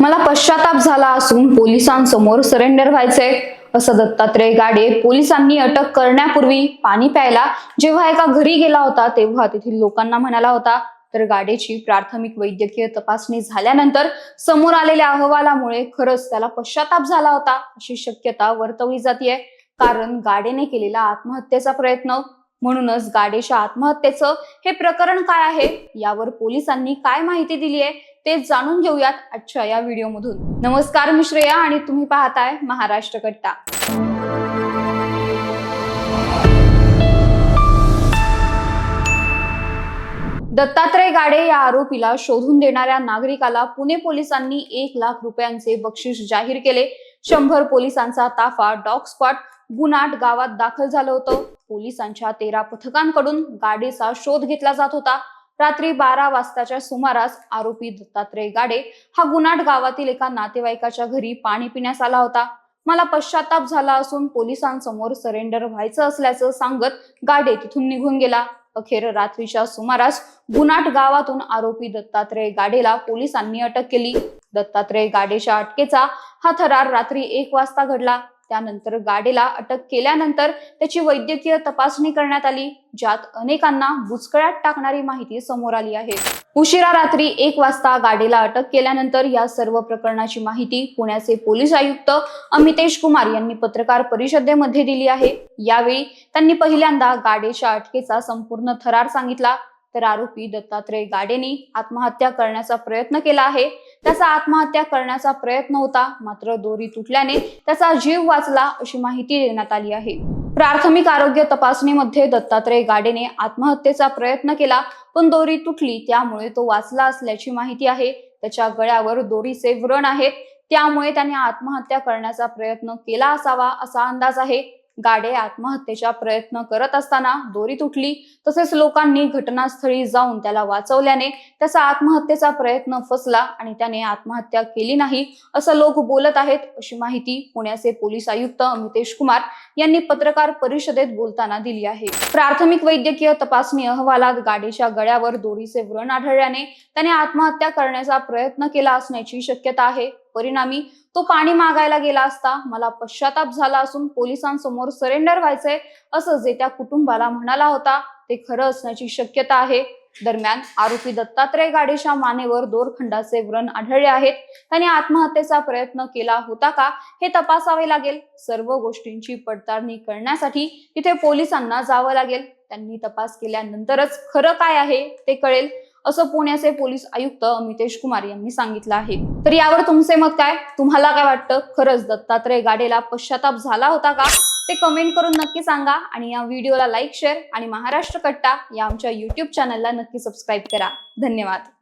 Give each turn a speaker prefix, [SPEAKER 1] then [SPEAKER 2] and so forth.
[SPEAKER 1] मला पश्चाताप झाला असून पोलिसांसमोर सरेंडर व्हायचंय. असं दत्तात्रय गाडे पोलिसांनी अटक करण्यापूर्वी पाणी प्यायला जेव्हा एका घरी गेला होता तेव्हा तेथील लोकांना म्हणाला होता तर गाडेची प्राथमिक वैद्यकीय तपासणी झाल्यानंतर समोर आलेल्या अहवालामुळे खरंच त्याला पश्चाताप झाला होता अशी शक्यता वर्तवली जाते कारण गाडेने केलेला आत्महत्येचा प्रयत्न म्हणूनच गाडेच्या आत्महत्येचं हे प्रकरण काय आहे यावर पोलिसांनी काय माहिती दिली आहे ते जाणून घेऊयात आजच्या या व्हिडिओमधून. नमस्कार मी श्रेया आणि तुम्ही पाहताय महाराष्ट्र कट्टा. दत्तात्रय गाडे या आरोपीला शोधून देणाऱ्या नागरिकाला पुणे पोलिसांनी एक लाख रुपयांचे बक्षीस जाहीर केले. शंभर पोलिसांचा ताफा डॉग स्पॉट गुनाट गावात दाखल झालं होतं. पोलिसांच्या तेरा पथकांकडून गाडीचा शोध घेतला जात होता. रात्री बारा वाजताच्या सुमारास आरोपी दत्तात्रय गाडे हा गुनाट गावातील एका नातेवाईकाच्या घरी पाणी पिण्यास आला होता. मला पश्चाताप झाला असून पोलिसांसमोर सरेंडर व्हायचं असल्याचं सांगत गाडे तिथून निघून गेला. अखेर रात्रीच्या सुमारास गुनाट गावातून आरोपी दत्तात्रय गाडेला पोलिसांनी अटक केली. दत्तात्रय गाडेच्या अटकेचा हा थरार रात्री एक वाजता घडला. त्यानंतर गाडेला अटक केल्यानंतर त्याची वैद्यकीय तपासणी करण्यात आली ज्यात अनेकांना बुचकळ्यात टाकणारी माहिती समोर आली आहे. उशिरा रात्री एक वाजता गाडीला अटक केल्यानंतर या सर्व प्रकरणाची माहिती पुण्याचे पोलीस आयुक्त अमितेश कुमार यांनी पत्रकार परिषदेमध्ये दिली आहे. यावेळी त्यांनी पहिल्यांदा गाडेच्या अटकेचा संपूर्ण थरार सांगितला. तर आरोपी दत्तात्रय गाडेनी आत्महत्या करण्याचा प्रयत्न केला आहे. त्याचा आत्महत्या करण्याचा प्रयत्न होता. मात्र दोरी तुटल्याने त्याचा जीव वाचला अशी माहिती देण्यात आली आहे. प्राथमिक आरोग्य तपासणीमध्ये दत्तात्रय गाडेने आत्महत्येचा प्रयत्न केला पण दोरी तुटली. त्यामुळे तो वाचला असल्याची माहिती आहे. त्याच्या गळ्यावर दोरीचे व्रण आहेत. त्यामुळे त्याने आत्महत्या करण्याचा प्रयत्न केला असावा असा अंदाज आहे. गाडे आत्महत्येचा प्रयत्न करत असताना दोरी तुटली. तसेच लोकांनी घटनास्थळी जाऊन त्याला वाचवल्याने त्याचा आत्महत्येचा प्रयत्न फसला आणि त्याने आत्महत्या केली नाही असं लोक बोलत आहेत अशी माहिती पुण्याचे पोलीस आयुक्त अमितेश कुमार यांनी पत्रकार परिषदेत बोलताना दिली आहे. प्राथमिक वैद्यकीय तपासणी अहवालात गाडीच्या गळ्यावर दोरीचे व्रण आढळल्याने त्याने आत्महत्या करण्याचा प्रयत्न केला असण्याची शक्यता आहे. परिणामी तो पाणी मागायला गेला असता मला पश्चाताप झाला असून पोलिसांसमोर सरेंडर व्हायचंय असं जे त्या कुटुंबाला म्हणाला होता ते खरं असण्याची शक्यता आहे. दरम्यान आरोपी दत्तात्रय गाडीच्या मानेवर दोरखंडाचे व्रण आढळले आहेत. त्याने आत्महत्येचा प्रयत्न केला होता का हे तपासावे लागेल. सर्व गोष्टींची पडताळणी करण्यासाठी तिथे पोलिसांना जावं लागेल. त्यांनी तपास केल्यानंतरच खरं काय आहे ते कळेल. असं पुण्याचे पोलीस आयुक्त अमितेश कुमार यांनी सांगितलं आहे. तर यावर तुमचे मत काय? तुम्हाला काय वाटतं? खरंच दत्तात्रय गाडेला पश्चाताप झाला होता का? ते कमेंट करून नक्की सांगा आणि या व्हिडिओला लाईक शेअर आणि महाराष्ट्र कट्टा या आमच्या युट्यूब चॅनलला नक्की सबस्क्राईब करा. धन्यवाद.